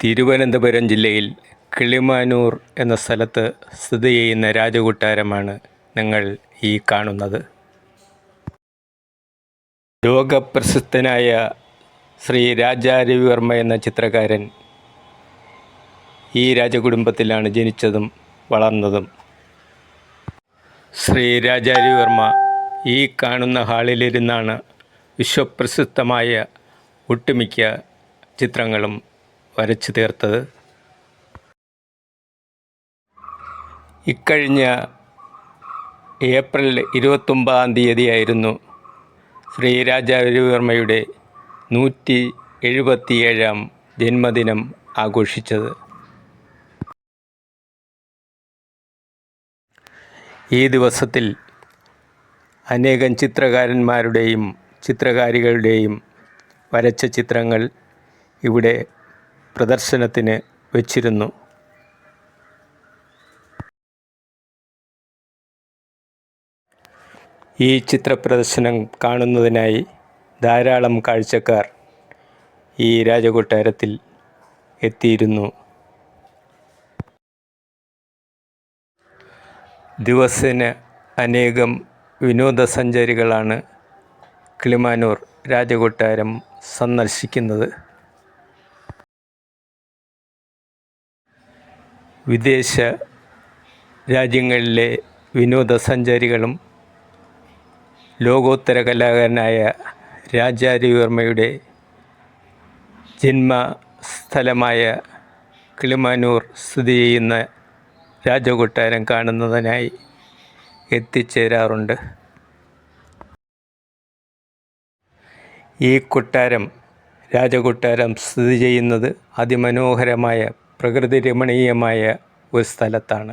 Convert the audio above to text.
തിരുവനന്തപുരം ജില്ലയിൽ കിളിമാനൂർ എന്ന സ്ഥലത്ത് സ്ഥിതി ചെയ്യുന്ന രാജകൊട്ടാരമാണ് നിങ്ങൾ ഈ കാണുന്നത്. ലോകപ്രസിദ്ധനായ ശ്രീ രാജാരവിവർമ്മ എന്ന ചിത്രകാരൻ ഈ രാജകുടുംബത്തിലാണ് ജനിച്ചതും വളർന്നതും. ശ്രീ രാജാരവിവർമ്മ ഈ കാണുന്ന ഹാളിലിരുന്നാണ് വിശ്വപ്രസിദ്ധമായ ഒട്ടുമിക്ക ചിത്രങ്ങളും വരച്ചു തീർത്തത്. ഇക്കഴിഞ്ഞ ഏപ്രിൽ ഇരുപത്തൊമ്പതാം തീയതിയായിരുന്നു ശ്രീ രാജാ രവിവർമ്മയുടെ നൂറ്റി എഴുപത്തിയേഴാം ജന്മദിനം ആഘോഷിച്ചത്. ഈ ദിവസത്തിൽ അനേകം ചിത്രകാരന്മാരുടെയും ചിത്രകാരികളുടെയും വരച്ച ചിത്രങ്ങൾ ഇവിടെ പ്രദർശനത്തിന് വച്ചിരുന്നു. ഈ ചിത്രപ്രദർശനം കാണുന്നതിനായി ധാരാളം കാഴ്ചക്കാർ ഈ രാജകൊട്ടാരത്തിൽ എത്തിയിരുന്നു. ദിവസേന അനേകം വിനോദസഞ്ചാരികളാണ് കിളിമാനൂർ രാജകൊട്ടാരം സന്ദർശിക്കുന്നത്. വിദേശ രാജ്യങ്ങളിലെ വിനോദസഞ്ചാരികളും ലോകോത്തര കലാകാരനായ രാജാരവിവർമ്മയുടെ ജന്മസ്ഥലമായ കിളിമാനൂർ സ്ഥിതി ചെയ്യുന്ന രാജകൊട്ടാരം കാണുന്നതിനായി എത്തിച്ചേരാറുണ്ട്. ഈ കൊട്ടാരം രാജകൊട്ടാരം സ്ഥിതി ചെയ്യുന്നത് അതിമനോഹരമായ പ്രകൃതി രമണീയമായ ഒരു സ്ഥലത്താണ്.